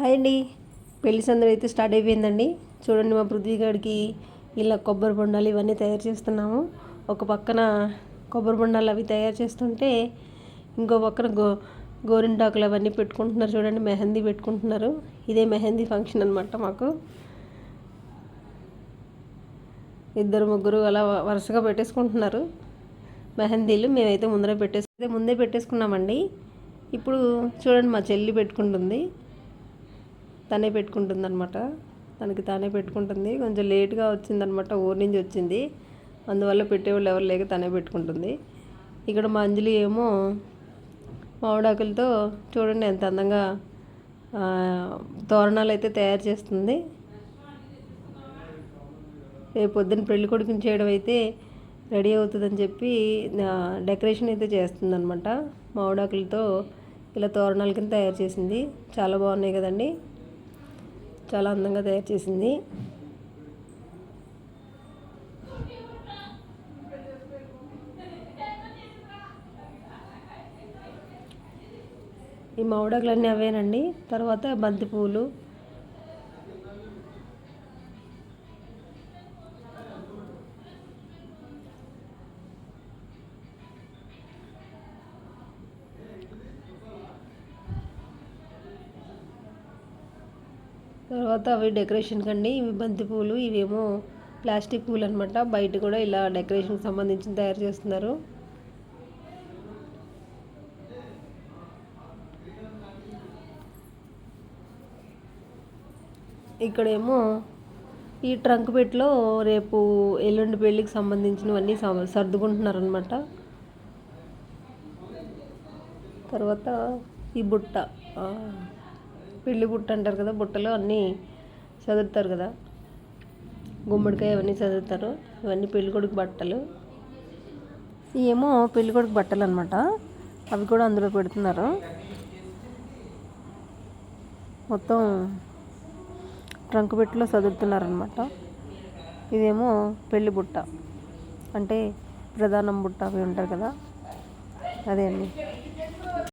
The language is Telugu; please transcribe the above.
హాయ్ అండి. పెళ్ళి సందడి అయితే స్టార్ట్ అయిపోయిందండి. చూడండి మా పృథ్వీ గడికి ఇలా కొబ్బరి బొండాలు ఇవన్నీ తయారు చేస్తున్నాము. ఒక పక్కన కొబ్బరి బొండాలు అవి తయారు చేస్తుంటే ఇంకో పక్కన గో గోరింటాకులు అవన్నీ పెట్టుకుంటున్నారు. చూడండి మెహందీ పెట్టుకుంటున్నారు. ఇదే మెహందీ ఫంక్షన్ అనమాట మాకు. ఇద్దరు ముగ్గురు అలా వరుసగా పెట్టేసుకుంటున్నారు. మెహందీలు మేమైతే ముందరే పెట్టేసి ముందే పెట్టేసుకున్నామండి. ఇప్పుడు చూడండి మా చెల్లి పెట్టుకుంటుంది. తనే పెట్టుకుంటుంది అనమాట తనకి తానే పెట్టుకుంటుంది. కొంచెం లేట్గా వచ్చిందనమాట ఊరి నుంచి వచ్చింది. అందువల్ల పెట్టేవాళ్ళు ఎవరు లేక తనే పెట్టుకుంటుంది. ఇక్కడ మా అంజలి ఏమో మామిడాకులతో చూడండి ఎంత అందంగా తోరణాలు అయితే తయారు చేస్తుంది. రేపు పొద్దున్న పెళ్ళి కొడుకుని చేయడం అయితే రెడీ అవుతుందని చెప్పి డెకరేషన్ అయితే చేస్తుంది అనమాట మామిడాకులతో ఇలా తోరణాల కింద తయారు చేసింది. చాలా బాగున్నాయి కదండి. చాలా అందంగా తయారు చేసింది. ఈ మామిడాకులన్నీ అవేనండి. తర్వాత బంతి తర్వాత అవి డెకరేషన్ కండి ఇవి బంతి పూలు ఇవేమో ప్లాస్టిక్ పూలు అనమాట బయట కూడా ఇలా డెకరేషన్కి సంబంధించి తయారు చేస్తున్నారు. ఇక్కడేమో ఈ ట్రంక్ పెట్లో రేపు ఎల్లుండి పెళ్ళికి సంబంధించినవన్నీ సర్దుకుంటున్నారు అనమాట తర్వాత ఈ బుట్ట పెళ్ళి బుట్ట అంటారు కదా బుట్టలో అన్నీ చదువుతారు కదా. గుమ్మడికాయ అవన్నీ చదువుతారు. ఇవన్నీ పెళ్ళికొడుకు బట్టలు. ఏమో పెళ్ళికొడుకు బట్టలు అనమాట అవి కూడా అందులో పెడుతున్నారు. మొత్తం ట్రంక్ పెట్టిలో చదువుతున్నారనమాట ఇదేమో పెళ్ళి బుట్ట. అంటే ప్రధానం బుట్ట అవి ఉంటారు కదా. అదే అండి.